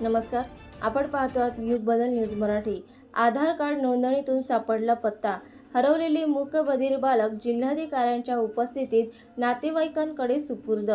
नमस्कार. आपण पाहतो आहात युग बदल न्यूज मराठी. आधार कार्ड नोंदणीतून सापडला पत्ता. हरवलेले मूकबधीर बालक जिल्हाधिकाऱ्यांच्या उपस्थितीत नातेवाईकांकडे सुपूर्द.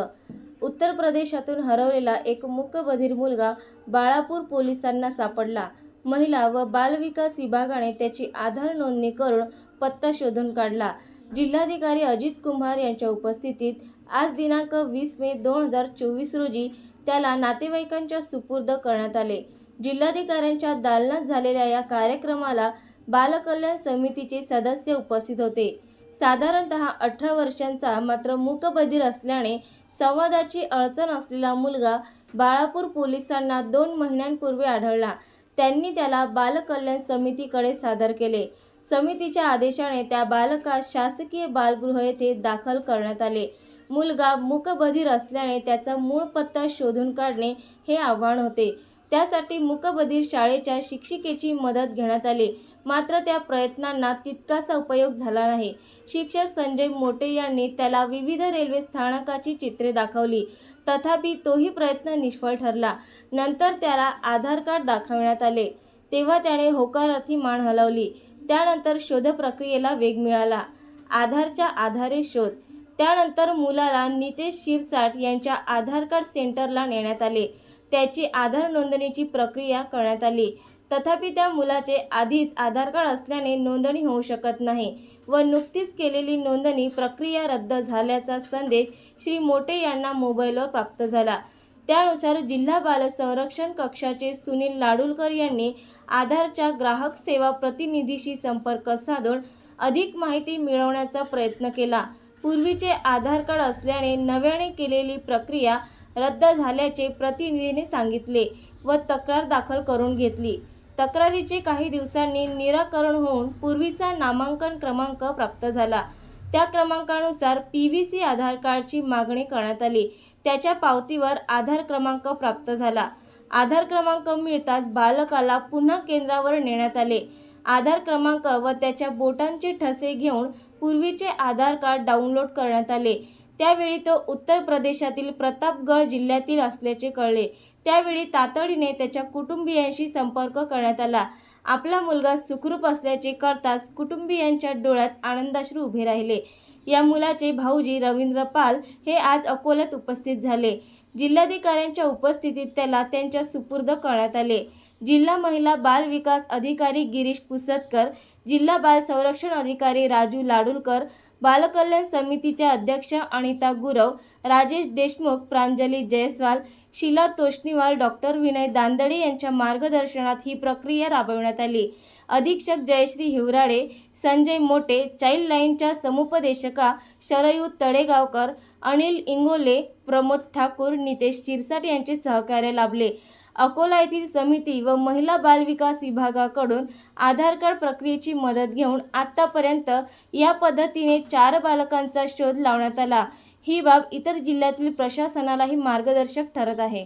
उत्तर प्रदेशातून हरवलेला एक मूकबधीर मुलगा बाळापूर पोलिसांना सापडला. महिला व बालविकास विभागाने त्याची आधार नोंदणी करून पत्ता शोधून काढला. जिल्हाधिकारी अजित कुमार यांच्या उपस्थितीत आज दिनांक वीस मे दोन हजार चोवीस रोजी त्याला नातेवाईकांच्या सुपूर्द करण्यात आले. जिल्हाधिकाऱ्यांच्या दालनात झालेल्या या कार्यक्रमाला बालकल्याण समितीचे सदस्य उपस्थित होते. साधारणत अठरा वर्षांचा मात्र मूकबधीर असल्याने संवादाची अडचण असलेला मुलगा बाळापूर पोलिसांना दोन महिन्यांपूर्वी आढळला. त्यांनी त्याला बालकल्याण समितीकडे सादर केले. समितीच्या आदेशाने त्या बालकास शासकीय बालगृह येथे दाखल करण्यात आले. मुलगा मूकबधीर असल्याने त्याचा मूळ पत्ता शोधून काढणे हे आव्हान होते. त्यासाठी मुकबधीर शाळेच्या शिक्षिकेची मदत घेण्यात आली. मात्र त्या प्रयत्नांना तितकासा उपयोग झाला नाही. शिक्षक संजय मोटे यांनी त्याला विविध रेल्वे स्थानकाची चित्रे दाखवली. तथापि तोही प्रयत्न निष्फळ ठरला. नंतर त्याला आधार कार्ड दाखवण्यात आले. तेव्हा त्याने होकारार्थी मान हलवली. त्यानंतर शोध प्रक्रियेला वेग मिळाला. आधारच्या आधारे शोध. त्यानंतर मुलाला नितेश शिरसाट यांच्या आधार कार्ड सेंटरला नेण्यात आले. त्याची आधार नोंदणीची प्रक्रिया करण्यात आली. तथापि त्या मुलाचे आधीच आधार कार्ड असल्याने नोंदणी होऊ शकत नाही व नुकतीच केलेली नोंदणी प्रक्रिया रद्द झाल्याचा संदेश श्री मोटे यांना मोबाईलवर प्राप्त झाला. त्यानुसार जिल्हा बाल संरक्षण कक्षाचे सुनील लाडुलकर यांनी आधारच्या ग्राहक सेवा प्रतिनिधीशी संपर्क साधून अधिक माहिती मिळवण्याचा प्रयत्न केला. पूर्वीचे आधार कार्ड असल्याने नव्याने केलेली प्रक्रिया रद्द झाल्याचे प्रतिनिधीने सांगितले व तक्रार दाखल करून घेतली. तक्रारीचे काही दिवसांनी निराकरण होऊन पूर्वीचा नामांकन क्रमांक प्राप्त झाला. त्या क्रमांकानुसार पी व्ही सी आधार कार्डची मागणी करण्यात आली. त्याच्या पावतीवर आधार क्रमांक प्राप्त झाला. आधार क्रमांक मिळताच बालकाला पुन्हा केंद्रावर नेण्यात आले. आधार क्रमांक व त्याच्या बोटांचे ठसे घेऊन पूर्वीचे आधार कार्ड डाउनलोड करण्यात आले. त्यावेळी तो उत्तर प्रदेशातील प्रतापगड जिल्ह्यातील असल्याचे कळले. त्यावेळी तातडीने त्याच्या कुटुंबियांशी संपर्क करण्यात आला. आपला मुलगा सुखरूप असल्याचे कळताच कुटुंबियांच्या डोळ्यात आनंदाश्रू उभे राहिले. या मुलाचे भाऊजी रवींद्र पाल हे आज अकोल्यात उपस्थित झाले. जिल्हाधिकाऱ्यांच्या उपस्थितीत त्याला त्यांच्या सुपूर्द करण्यात आले. जिल्हा महिला बाल विकास अधिकारी गिरीश पुसतकर जिल्हा बाल संरक्षण अधिकारी राजू लाडुलकर बालकल्याण समितीच्या अध्यक्ष अनिता गुरव राजेश देशमुख प्रांजली जयस्वाल शीला तोष्णीवाल डॉक्टर विनय दांदडे यांच्या मार्गदर्शनात ही प्रक्रिया राबविण्यात आली. अधीक्षक जयश्री हिवराळे संजय मोटे चाइल्डलाईनच्या समुपदेशक शरयू तळेगावकर अनिल इंगोले प्रमोद ठाकूर नितेश शिरसाट यांचे सहकार्य लाभले. अकोला येथील समिती व महिला बालविकास विभागाकडून आधार कार्ड प्रक्रियेची मदत घेऊन आतापर्यंत या पद्धतीने चार बालकांचा शोध लावण्यात आला. ही बाब इतर जिल्ह्यातील प्रशासनालाही मार्गदर्शक ठरत आहे.